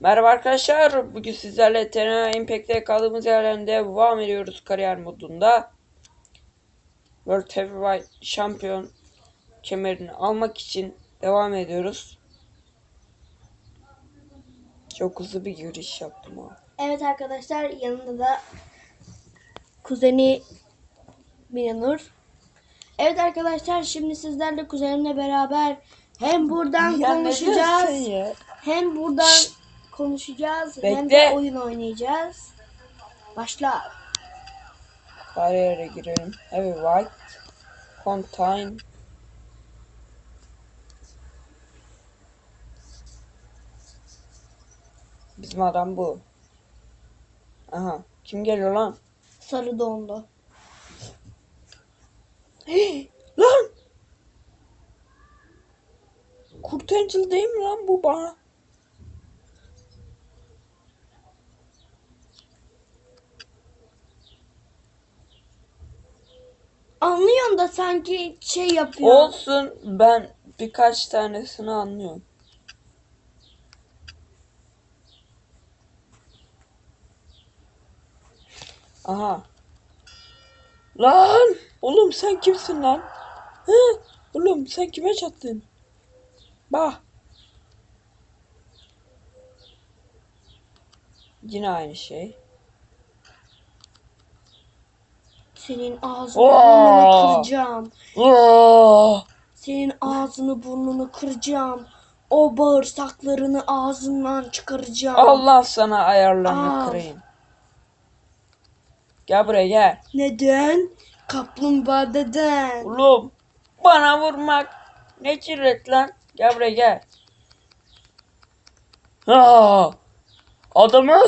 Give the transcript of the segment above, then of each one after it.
Merhaba arkadaşlar. Bugün sizlerle TNA Impact'te kaldığımız yerden devam ediyoruz kariyer modunda. World Heavyweight Şampiyon kemerini almak için devam ediyoruz. Çok hızlı bir giriş yaptım ha. Evet arkadaşlar yanında da kuzeni Minanur. Evet arkadaşlar şimdi sizlerle kuzenimle beraber hem buradan Ya konuşacağız hem buradan konuşacağız hem de Bekle. oyun oynayacağız. Başla. Kariyere girelim. Heavyweight. Contain. Bizim adam bu. Aha. Kim geliyor lan? Sarı dondu. Lan! Kurt Angel değil mi lan bu bana? Anlıyorsun da sanki şey yapıyor. Olsun ben birkaç tanesini anlıyorum. Aha. Lan! Oğlum sen kimsin lan? Hı? Oğlum sen kime çattın? Bah. Yine aynı şey. Senin ağzını burnunu kıracağım. Senin ağzını burnunu kıracağım. O bağırsaklarını ağzından çıkaracağım. Allah sana ayarlarını Al. kırayım. Gel buraya gel. Neden? Kaplumbağa deden. Oğlum bana vurmak ne cüret lan? Gel buraya gel. Ha, adamı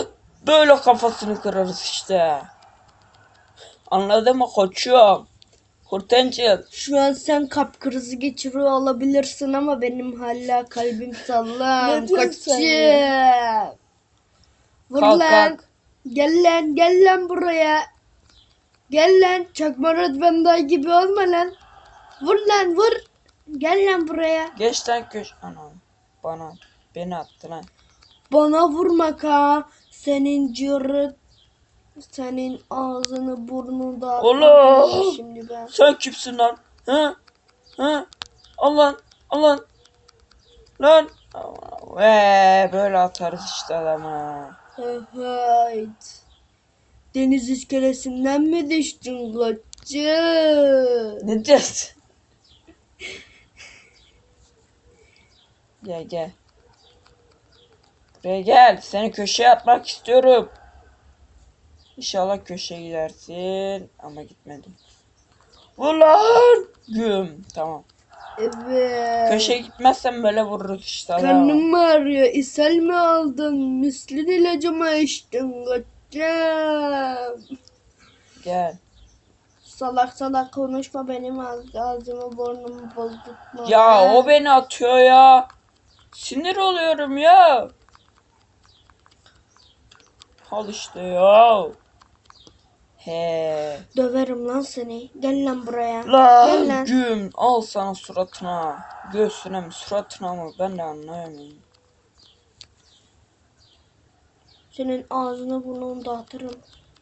böyle kafasını kırarız işte. Anladın mı koçum? Kurtancıl. Şu an sen kalp krizi geçiriyor olabilirsin ama benim hala kalbim sen Koçum. Vur Kalk, lan. kalk. Gel lan gel lan buraya. Gel lan çakma Rıdvan gibi olma lan. Vur lan vur. Gel lan buraya. Geç lan köş. Anam. Bana. Beni attı lan. Bana vurma ka. Senin cırık. Senin ağzını burnunu da Oğlum. Şimdi ben. Sen kimsin lan? Hı? Hı? Al lan. Al lan. Ve böyle atarız işte adamı. Evet. Deniz iskelesinden mi düştün koçum? Ne diyorsun? gel gel. Buraya gel. Seni köşeye atmak istiyorum. İnşallah köşeye gidersin. Ama gitmedim. Ulan! Güm. Tamam. Evet. Köşeye gitmezsen böyle vururuz işte. Karnım mı ağrıyor? İshal mi aldın? Müslin ilacımı içtin koçum? Gel. Salak salak konuşma benim ağz- ağzımı burnumu bozdurtma. Ya o beni atıyor ya. Sinir oluyorum ya. Al işte ya. He. Döverim lan seni. Gel lan buraya. Gel Lan lan. güm al sana suratına. Göğsüne mi suratına mı ben de anlayamıyorum. Senin ağzını burnunu dağıtırım.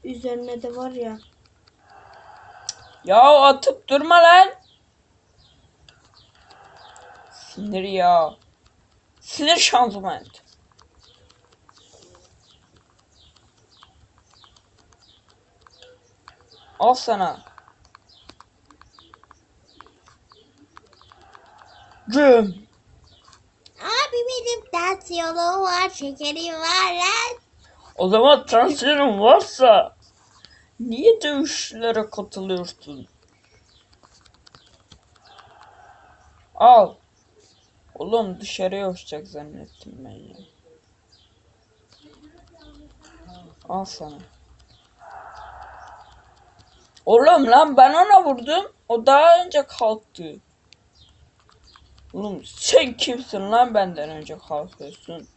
Üzerine de var ya. Ya atıp durma lan. Sinir ya. Sinir şanzıman. Al sana. Güm. Abi benim tansiyonum var, şekerim var lan. O zaman tansiyonun varsa niye dövüşlere katılıyorsun? Al. Oğlum dışarıya uçacak zannettim ben ya. Al sana. Oğlum lan ben ona vurdum. O daha önce kalktı. Oğlum sen kimsin lan benden önce kalkıyorsun?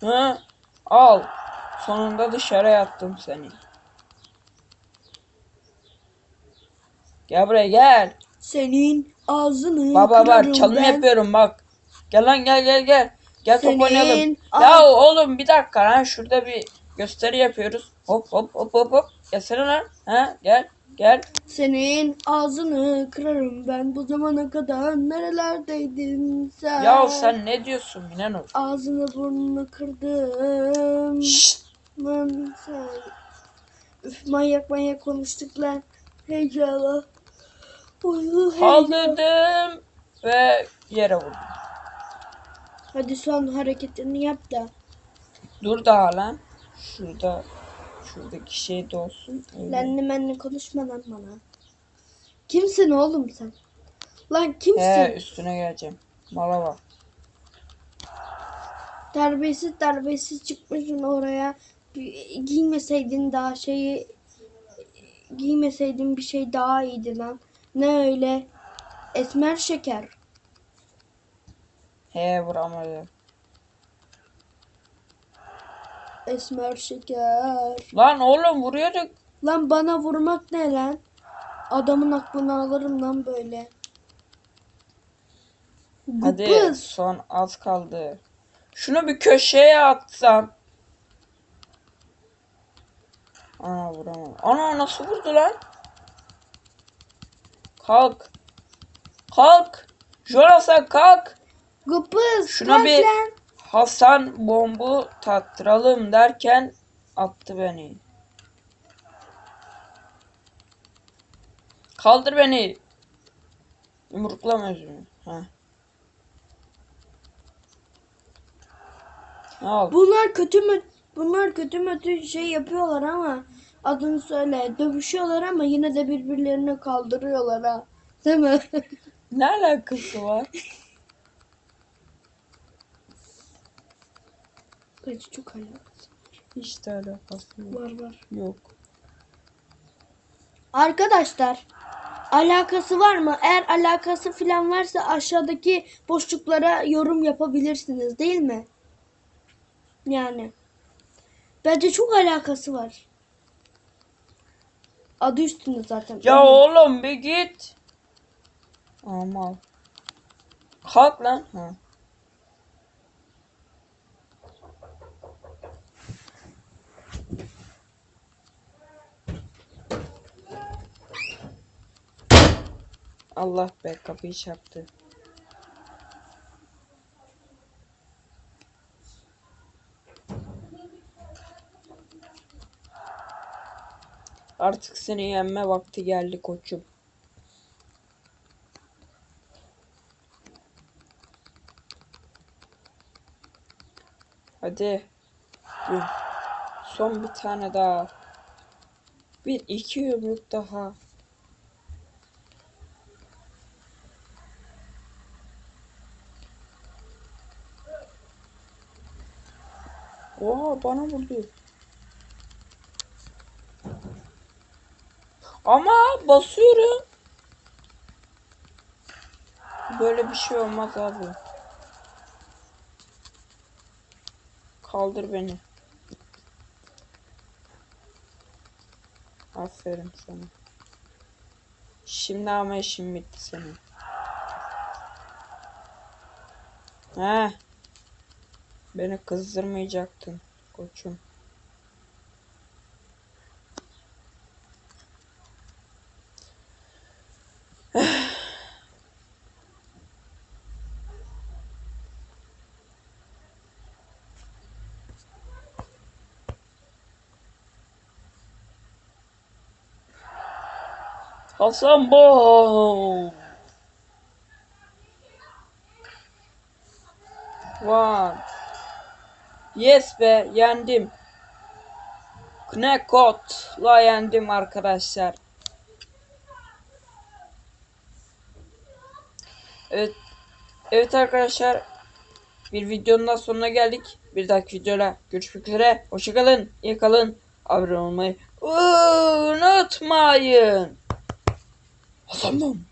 Hı? Al. Sonunda dışarı attım seni. Gel buraya gel. Senin ağzını Baba var çalım ben. yapıyorum bak. Gel lan gel gel gel. Gel top oynayalım. Ay. Ya oğlum bir dakika lan şurada bir gösteri yapıyoruz. Hop hop hop hop hop. Gelsene lan. Ha gel gel. Senin ağzını kırarım ben bu zamana kadar nerelerdeydin sen? Ya sen ne diyorsun Minanur? Ağzını burnunu kırdım. Şşt. Lan sen. Üf manyak manyak konuştuk lan. Heyecanla. Heyecan. Kaldırdım ve yere vurdum. Hadi son hareketini yap da. Dur daha lan. Şurada şuradaki şey de olsun. Lenni menni konuşma lan bana. Kimsin oğlum sen? Lan kimsin? He üstüne geleceğim. Mala bak. Terbiyesiz terbiyesiz çıkmışsın oraya. Giymeseydin daha şeyi giymeseydin bir şey daha iyiydi lan. Ne öyle? Esmer şeker. He vuramadı. Esmer şeker. Lan oğlum vuruyorduk. Lan bana vurmak ne lan? Adamın aklını alırım lan böyle. Hadi Gıpız. son az kaldı. Şunu bir köşeye atsam. Ana vuramam. Ana nasıl vurdu lan? Kalk. Kalk. Jonathan kalk. Gıpız. Şuna bir- lan. Hasan bombu tattıralım derken attı beni. Kaldır beni. Yumruklama özünü. Ha. Al. Bunlar kötü mü? Bunlar kötü mü şey yapıyorlar ama adını söyle. Dövüşüyorlar ama yine de birbirlerini kaldırıyorlar ha. Değil mi? Ne alakası var? Bence çok alakası Hiç de alakası yok. var var. Yok. Arkadaşlar alakası var mı? Eğer alakası falan varsa aşağıdaki boşluklara yorum yapabilirsiniz değil mi? Yani. Bence çok alakası var. Adı üstünde zaten. Ya oğlum bir git. Aman. Kalk lan. Ha. Allah be kapıyı çarptı. Artık seni yenme vakti geldi koçum. Hadi. Son bir tane daha. Bir iki yumruk daha. Oha bana vurdu. Ama basıyorum. Böyle bir şey olmaz abi. Kaldır beni. Aferin sana. Şimdi ama işim bitti senin. He. Beni kızdırmayacaktın koçum. Hasan Bow. One. Yes be yendim. Knekot'la yendim arkadaşlar. Evet. Evet arkadaşlar. Bir videonun daha sonuna geldik. Bir dahaki videoda görüşmek üzere. Hoşçakalın. İyi kalın. Abone olmayı unutmayın. Hasan Bom.